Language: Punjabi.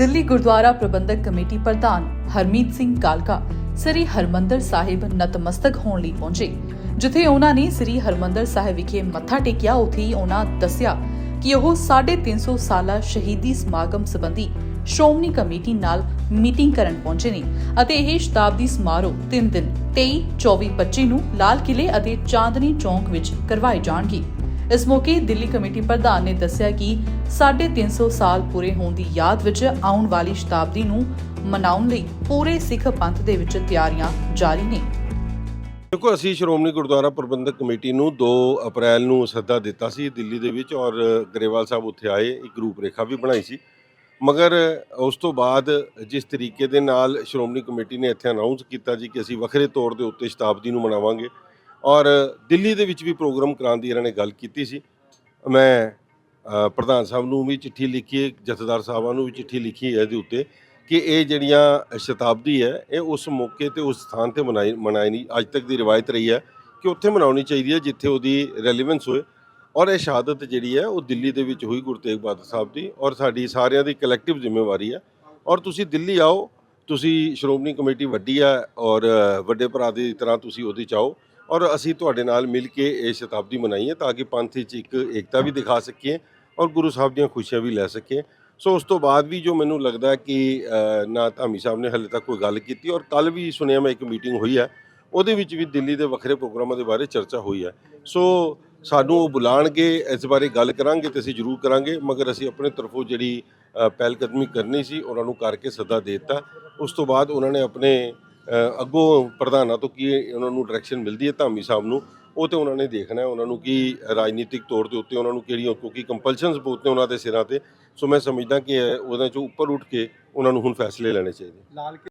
ਦਿੱਲੀ ਗੁਰਦੁਆਰਾ ਪ੍ਰਬੰਧਕ ਕਮੇਟੀ ਪ੍ਰਧਾਨ ਹਰਮੀਤ ਸਿੰਘ ਕਾਲਕਾ, ਸ੍ਰੀ ਹਰਮੰਦਰ ਸਾਹਿਬ ਨਤਮਸਤਕ ਹੋਣ ਲਈ ਪਹੁੰਚੇ, ਜਿੱਥੇ ਉਹਨਾਂ ਨੇ ਸ੍ਰੀ ਹਰਮੰਦਰ ਸਾਹਿਬ ਵਿਖੇ ਮੱਥਾ ਟੇਕਿਆ। ਉੱਥੇ ਹੀ ਉਹਨਾਂ ਦੱਸਿਆ ਕਿ ਉਹ 350 ਸਾਲਾ ਸ਼ਹੀਦੀ ਸਮਾਗਮ ਸੰਬੰਧੀ ਸ਼੍ਰੋਮਣੀ ਕਮੇਟੀ ਨਾਲ ਮੀਟਿੰਗ ਕਰਨ ਪਹੁੰਚੇ ਨੇ ਅਤੇ ਇਹ ਸ਼ਤਾਬਦੀ ਸਮਾਰੋਹ 3 ਦਿਨ 23 24 25 ਨੂੰ ਲਾਲ ਕਿਲੇ ਅਤੇ ਚਾਂਦਨੀ ਚੌਂਕ ਵਿੱਚ ਕਰਵਾਏ ਜਾਣਗੇ। ਇਸ ਮੌਕੇ ਦਿੱਲੀ ਕਮੇਟੀ ਪ੍ਰਧਾਨ ਨੇ ਦੱਸਿਆ ਕਿ 350 ਸਾਲ ਪੂਰੇ ਹੋਣ ਦੀ ਯਾਦ ਵਿੱਚ ਆਉਣ ਵਾਲੀ ਸ਼ਤਾਬਦੀ ਨੂੰ ਮਨਾਉਣ ਲਈ ਪੂਰੇ ਸਿੱਖ ਪੰਥ ਦੇ ਵਿੱਚ ਤਿਆਰੀਆਂ ਜਾਰੀ ਨੇ। ਦੇਖੋ, ਅਸੀਂ ਸ਼੍ਰੋਮਣੀ ਗੁਰਦੁਆਰਾ ਪ੍ਰਬੰਧਕ ਕਮੇਟੀ ਨੂੰ 2 ਅਪ੍ਰੈਲ ਨੂੰ ਸੱਦਾ ਦਿੱਤਾ ਸੀ ਦਿੱਲੀ ਦੇ ਵਿੱਚ ਔਰ ਗਰੇਵਾਲ ਸਾਹਿਬ ਉੱਥੇ ਆਏ, ਇੱਕ ਰੂਪ ਰੇਖਾ ਵੀ ਬਣਾਈ ਸੀ। ਮਗਰ ਉਸ ਤੋਂ ਬਾਅਦ ਜਿਸ ਤਰੀਕੇ ਦੇ ਨਾਲ ਸ਼੍ਰੋਮਣੀ ਕਮੇਟੀ ਨੇ ਇੱਥੇ ਅਨਾਉਂਸ ਕੀਤਾ ਜੀ ਕਿ ਅਸੀਂ ਵੱਖਰੇ ਤੌਰ ਦੇ ਉੱਤੇ ਸ਼ਤਾਬਦੀ ਨੂੰ ਮਨਾਵਾਂਗੇ ਔਰ ਦਿੱਲੀ ਦੇ ਵਿੱਚ ਵੀ ਪ੍ਰੋਗਰਾਮ ਕਰਾਉਣ ਦੀ ਇਹਨਾਂ ਨੇ ਗੱਲ ਕੀਤੀ ਸੀ। ਮੈਂ ਪ੍ਰਧਾਨ ਸਾਹਿਬ ਨੂੰ ਵੀ ਚਿੱਠੀ ਲਿਖੀ ਹੈ ਜਥੇਦਾਰ ਸਾਹਿਬਾਂ ਨੂੰ ਵੀ ਚਿੱਠੀ ਲਿਖੀ ਹੈ ਇਹਦੇ ਉੱਤੇ ਕਿ ਇਹ ਜਿਹੜੀਆਂ ਸ਼ਤਾਬਦੀ ਹੈ, ਇਹ ਉਸ ਮੌਕੇ ਤੇ, ਉਸ ਸਥਾਨ ਤੇ ਮਨਾਈ ਮਨਾਈ ਨਹੀਂ, ਅੱਜ ਤੱਕ ਦੀ ਰਿਵਾਇਤ ਰਹੀ ਹੈ ਕਿ ਉੱਥੇ ਮਨਾਉਣੀ ਚਾਹੀਦੀ ਹੈ ਜਿੱਥੇ ਉਹਦੀ ਰੈਲੇਵੈਂਸ ਹੋਏ। ਔਰ ਇਹ ਸ਼ਹਾਦਤ ਜਿਹੜੀ ਹੈ, ਉਹ ਦਿੱਲੀ ਦੇ ਵਿੱਚ ਹੋਈ ਗੁਰੂ ਤੇਗ ਬਹਾਦਰ ਸਾਹਿਬ ਦੀ ਔਰ ਸਾਡੀ ਸਾਰਿਆਂ ਦੀ ਕਲੈਕਟਿਵ ਜ਼ਿੰਮੇਵਾਰੀ ਹੈ। ਔਰ ਤੁਸੀਂ ਦਿੱਲੀ ਆਓ, ਤੁਸੀਂ ਸ਼੍ਰੋਮਣੀ ਕਮੇਟੀ ਵੱਡੀ ਹੈ ਔਰ ਵੱਡੇ ਭਰਾ ਦੀ ਤਰ੍ਹਾਂ ਤੁਸੀਂ ਉਹਦੇ ਚ ਆਓ ਔਰ ਅਸੀਂ ਤੁਹਾਡੇ ਨਾਲ ਮਿਲ ਕੇ ਇਹ ਸ਼ਤਾਬਦੀ ਮਨਾਈਏ ਤਾਂ ਕਿ ਪੰਥ ਵਿੱਚ ਇੱਕ ਏਕਤਾ ਵੀ ਦਿਖਾ ਸਕੀਏ ਔਰ ਗੁਰੂ ਸਾਹਿਬ ਦੀਆਂ ਖੁਸ਼ੀਆਂ ਵੀ ਲੈ ਸਕੀਏ। ਸੋ ਉਸ ਤੋਂ ਬਾਅਦ ਵੀ ਜੋ ਮੈਨੂੰ ਲੱਗਦਾ ਕਿ ਨਾ ਧਾਮੀ ਸਾਹਿਬ ਨੇ ਹਲੇ ਤੱਕ ਕੋਈ ਗੱਲ ਕੀਤੀ ਔਰ ਕੱਲ ਵੀ ਸੁਣਿਆ ਮੈਂ ਇੱਕ ਮੀਟਿੰਗ ਹੋਈ ਹੈ, ਉਹਦੇ ਵਿੱਚ ਵੀ ਦਿੱਲੀ ਦੇ ਵੱਖਰੇ ਪ੍ਰੋਗਰਾਮਾਂ ਦੇ ਬਾਰੇ ਚਰਚਾ ਹੋਈ ਹੈ। ਸੋ ਸਾਨੂੰ ਉਹ ਬੁਲਾਣਗੇ, ਇਸ ਬਾਰੇ ਗੱਲ ਕਰਾਂਗੇ ਤੇ ਅਸੀਂ ਜ਼ਰੂਰ ਕਰਾਂਗੇ, ਮਗਰ ਅਸੀਂ ਆਪਣੇ ਤਰਫੋਂ ਜਿਹੜੀ ਪਹਿਲਕਦਮੀ ਕਰਨੀ ਸੀ, ਉਹਨਾਂ ਨੂੰ ਕਰਕੇ ਸੱਦਾ ਦੇ ਦਿੱਤਾ। ਉਸ ਤੋਂ ਬਾਅਦ ਉਹਨਾਂ ਨੇ ਆਪਣੇ ਅੱਗੋਂ ਪ੍ਰਧਾਨਾਂ ਤੋਂ ਕੀ ਉਹਨਾਂ ਨੂੰ ਡਾਇਰੈਕਸ਼ਨ ਮਿਲਦੀ ਹੈ ਧਾਮੀ ਸਾਹਿਬ ਨੂੰ, ਉਹ ਤੇ ਉਹਨਾਂ ਨੇ ਦੇਖਣਾ ਹੈ, ਉਹਨਾਂ ਨੂੰ ਕੀ ਰਾਜਨੀਤਿਕ ਤੌਰ ਦੇ ਉੱਤੇ ਉਹਨਾਂ ਨੂੰ ਕਿਹੜੀਆਂ, ਕਿਉਂਕਿ ਕੰਪਲਸ਼ਨਸ ਬਹੁਤ ਨੇ ਉਹਨਾਂ ਦੇ ਸਿਰਾਂ ਤੇ, ਸੋ ਮੈਂ ਸਮਝਦਾ ਕਿ ਉਹਨਾਂ ਚੋਂ ਉੱਪਰ ਉੱਠ ਕੇ ਉਹਨਾਂ ਨੂੰ ਹੁਣ ਫੈਸਲੇ ਲੈਣੇ ਚਾਹੀਦੇ।